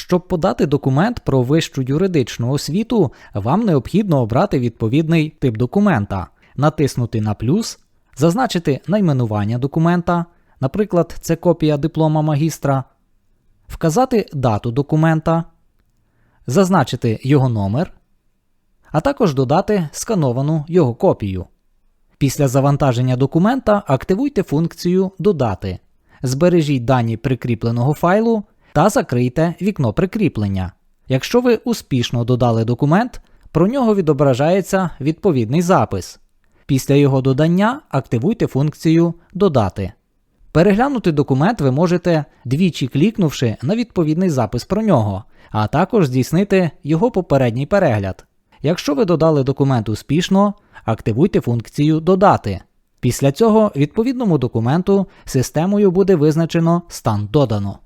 Щоб подати документ про вищу юридичну освіту, вам необхідно обрати відповідний тип документа, натиснути на плюс, зазначити найменування документа, наприклад, це копія диплома магістра, вказати дату документа, зазначити його номер, а також додати скановану його копію. Після завантаження документа активуйте функцію Додати, збережіть дані прикріпленого файлу та закрийте вікно прикріплення. Якщо ви успішно додали документ, про нього відображається відповідний запис. Після його додання активуйте функцію Додати. Переглянути документ ви можете двічі клікнувши на відповідний запис про нього, а також здійснити його попередній перегляд. Якщо ви додали документ успішно, активуйте функцію Додати. Після цього відповідному документу системою буде визначено стан додано.